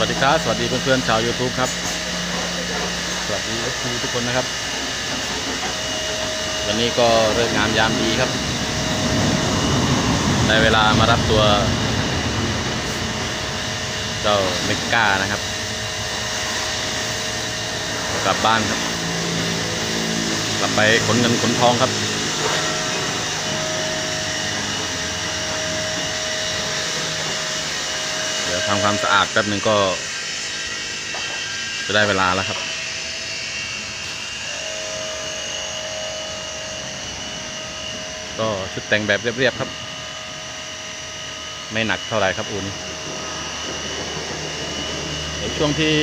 วัสดีครับ สวัสดีเพื่อนๆชาว YouTube ครับ สวัสดีทุกทุกคนนะครับ วันนี้ก็เลิกงามยามดีครับได้เวลามารับตัว เจ้าเมกานะครับ กลับบ้านครับ กลับไปขนเงินขนทองครับ ดี๋ยวทำความสะอาดแป๊บหนึ่งก็ จะได้เวลาแล้วครับ ก็ชุดแต่งแบบเรียบๆครับ ไม่หนักเท่าไหร่ครับอูนี้เดี๋ยวช่วงที่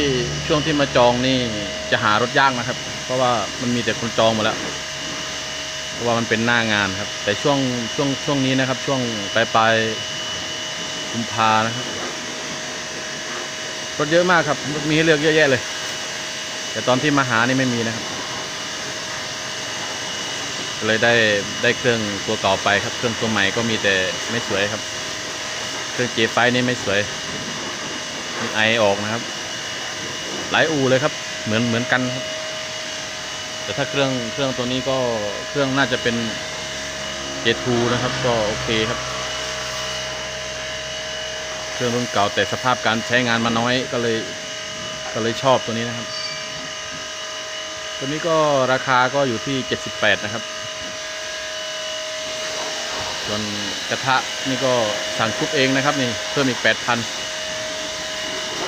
ช่วงที่มาจองนี่จะหารถยากนะครับ เพราะว่ามันมีแต่คนจองหมดแล้วเพราะว่ามันเป็นหน้างานครับ แต่ช่วงช่วงช่วงนี้นะครับ ช่วงปลายปลายกุมภานะครับ รถเยอะมากครับ มีให้เลือกเยอะแยะเลย แต่ตอนที่มาหานี่ไม่มีนะครับ เลยได้ได้เครื่องตัวเก่าไปครับ เครื่องตัวใหม่ก็มีแต่ไม่สวยครับ เครื่อง J ไฟนี่ไม่สวยมีไอออกนะครับ หลายอูเลยครับ เหมือนเหมือนกันครับ แต่ถ้าเครื่องเครื่องตัวนี้ก็เครื่องน่าจะเป็น J2 นะครับ ก็โอเคครับ เครื่องรุ่นเก่าแต่สภาพการใช้งานมาน้อยก็เลยก็เลยชอบตัวนี้นะครับ ตัวนี้ก็ราคาก็อยู่ที่ 78 นะครับ ส่วนกระทะนี่ก็สั่งทุบเองนะครับนี่เพิ่มอีก 8,000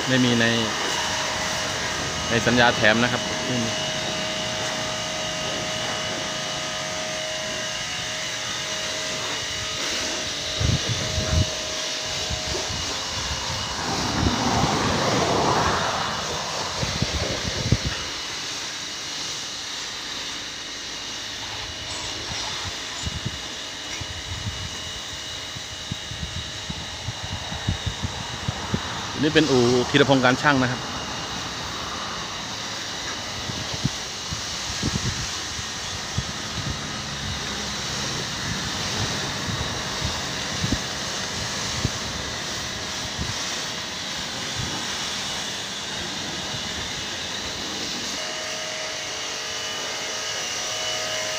ไม่มีในในสัญญาแถมนะครับ นี่เป็นอู่ธีรพงศ์การช่างนะครับ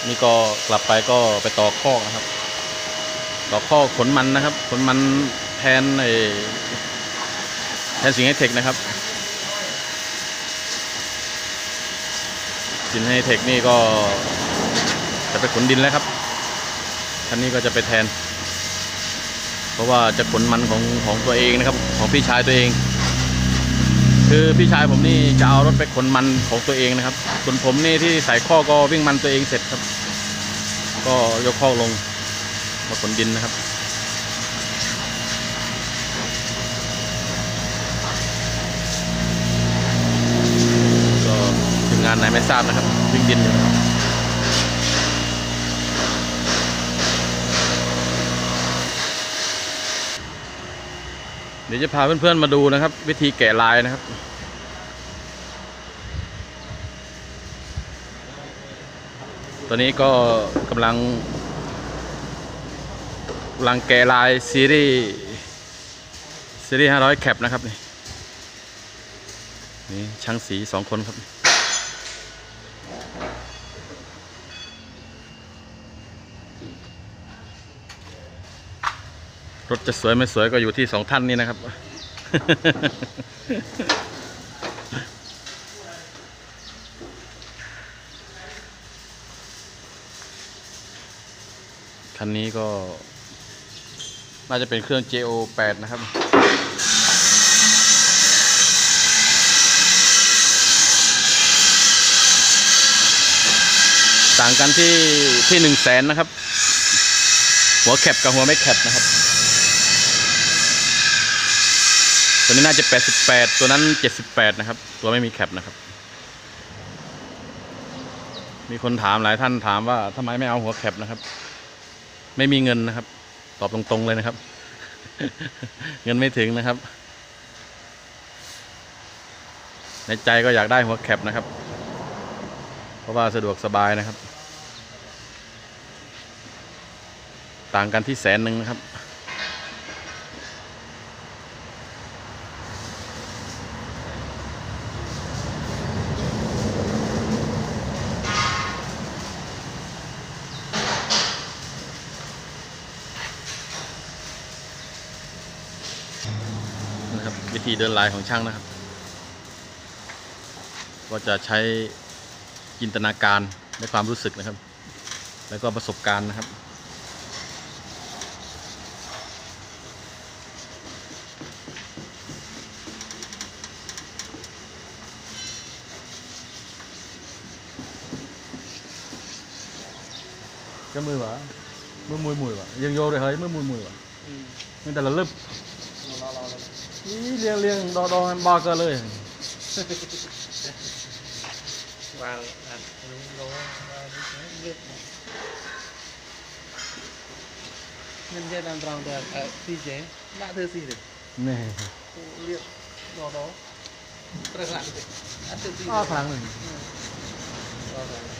นี่ก็กลับไปก็ไปต่อคอนะครับ ต่อคอขนมันนะครับ ขนมันแทนไอ แทนสิงห์ไฮเทคนะครับสิงห์ไฮเทคนี่ก็จะไปขนดินแล้วครับคันนี้ก็จะไปแทน เพราะว่าจะขนมันของของตัวเองนะครับ ของพี่ชายตัวเอง คือพี่ชายผมนี่จะเอารถไปขนมันของตัวเองนะครับ ส่วนผมนี่ที่ใส่ข้อก็วิ่งมันตัวเองเสร็จครับ ก็ยกข้อลงมาขนดินนะครับ ก็ทีมงานไหนไม่ทราบนะครับ วิ่งดินอยู่นะครับเดี๋ยวจะพาเพื่อนๆมาดูนะครับ วิธีแกะลายนะครับตอนนี้ก็กำลังกำลังแกะลายซีรีส์ซีรีส์500 แคปนะครับนี่นี่ช่างสีสองคนครับ รถจะสวยไม่สวยก็อยู่ที่สองท่านนี้นะครับ คันนี้ก็ น่าจะเป็นเครื่อง JO8 นะครับต่างกันที่ที่หนึ่งแสนนะครับ หัวแคปกับหัวไม่แคปนะครับ ตัวนี้น่าจะ 88 ตัวนั้น 78 นะครับ ตัวไม่มีแคปนะครับ มีคนถามหลายท่านถามว่าทำไมไม่เอาหัวแคปนะครับ ไม่มีเงินนะครับ ตอบตรงๆเลยนะครับ เงินไม่ถึงนะครับ ในใจก็อยากได้หัวแคปนะครับ เพราะว่าสะดวกสบายนะครับ ต่างกันที่แสนหนึ่งนะครับ วิ ธีเดินลายของช่างนะครับ ก็จะใช้จินตนาการและความรู้สึกนะครับ แล้วก็ประสบการณ์นะครับ cái mười vả mười mười mười vả riêng vô rồi hơi mười mười mười vả nhưng แต่ล ะลึบนี่เรียงเรียงดอดอบ้าก็เลย วางอันนี้ลงวางเลือกเงินเดือนรองเดือนเออสี่เจ๊น่าเธอสี่เด็ด นี่ เรียกรอรอประหลัดเด็ดน่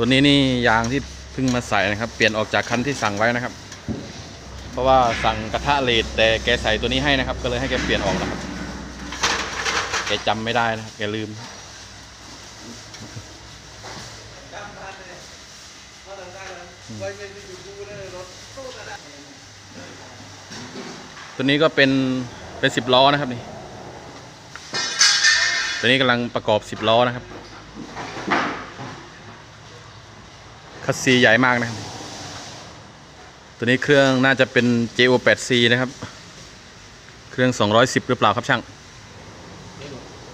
ตัวนี้นี่ยางที่เพิ่งมาใส่นะครับ เปลี่ยนออกจากคันที่สั่งไว้นะครับ เพราะว่าสั่งกระทะเลดแต่แกใส่ตัวนี้ให้นะครับ ก็เลยให้แกเปลี่ยนออกนะครับแกจำไม่ได้นะแกลืมตัวนี้ก็เป็นเป็นสิบล้อนะครับนี่ ตัวนี้กำลังประกอบสิบล้อนะครับ คัสซีใหญ่มากนะครับ ตัวนี้เครื่องน่าจะเป็น JO 8C นะครับ เครื่อง 210 หรือเปล่าครับช่าง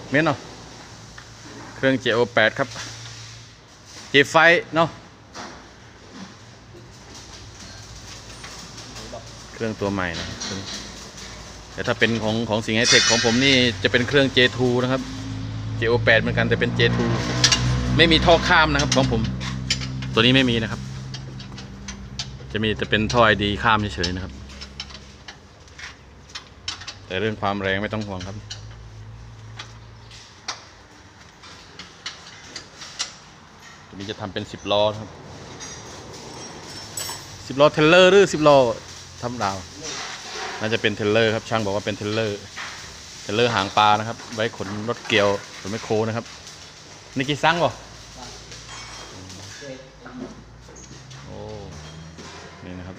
เม้นเนาะ เครื่อง JO 8 ครับ J ไฟเนาะ เครื่องตัวใหม่นะแต่ถ้าเป็นของของสิงห์ไฮเทคของผมนี่จะเป็นเครื่อง J2 นะครับ JO 8เหมือนกันแต่เป็น J2 ไม่มีท่อข้ามนะครับของผม ตัวนี้ไม่มีนะครับ จะมีจะเป็นท่อไอดีข้ามเฉยๆนะครับ แต่เรื่องความแรงไม่ต้องห่วงครับ ตัวนี้จะทำเป็นสิบล้อครับสิบล้อเทเลอร์หรือสิบล้อธรรมดาว น่าจะเป็นเทเลอร์ครับ ช่างบอกว่าเป็นเทเลอร์เทเลอร์หางปลานะครับ ไว้ขนรถเกี่ยวขนไมโครนะครับนี่กี่ซังบ่ โอ้ นี่นะครับ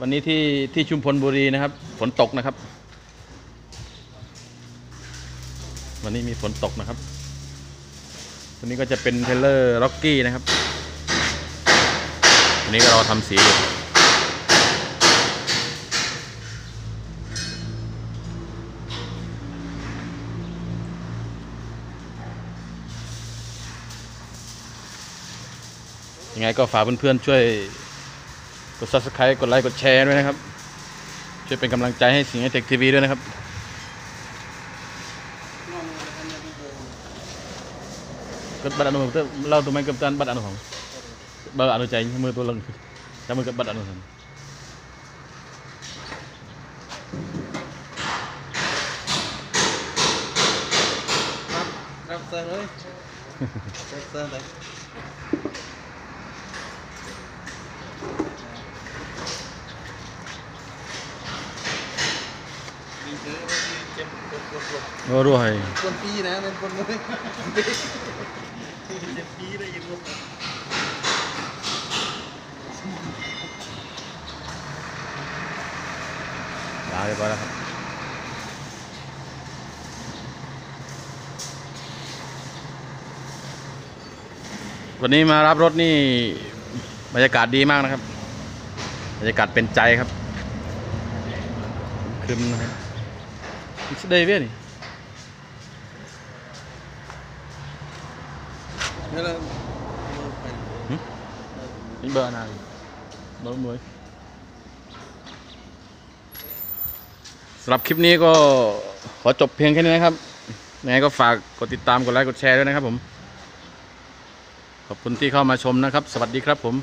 วันนี้ที่ที่ชุมพลบุรีนะครับ ฝนตกนะครับ วันนี้มีฝนตกนะครับตัวนี้ก็จะเป็นเทเลอร์ล็อกกี้นะครับวันนี้ก็เราทำสีอยู่ยังไงก็ฝากเพื่อนๆช่วย กด subscribe กดไลค์กดแชร์ด้วยนะครับ ช่วยเป็นกำลังใจให้สิงห์เทคทีวีด้วยนะครับกดบัตรอนุเตอร์เราตัวไม่กับตันบัตรอนุของบัตรอนุใจมือตัวลงจำมือกับบัตรอนุสันรับรับเซอร์เลยรับเซอร์เลย มีเจอเจ็บกดกดกดโอ้รู้ให้คนปีนะเป็นคนเลยเจ็บปีได้ยินว่าลาเรียบร้อยแล้วครับวันนี้มารับรถนี่บรรยากาศดีมากนะครับ บรรยากาศเป็นใจครับครึมนะครับ นี่สเดย์เวียนี่นี่แหละนี่เบอร์อะไรเบอร์มวยสำหรับคลิปนี้ก็ขอจบเพียงแค่นี้นะครับยังไงก็ฝากกดติดตาม กดไลค์ กดแชร์ด้วยนะครับผม ขอบคุณที่เข้ามาชมนะครับ สวัสดีครับผม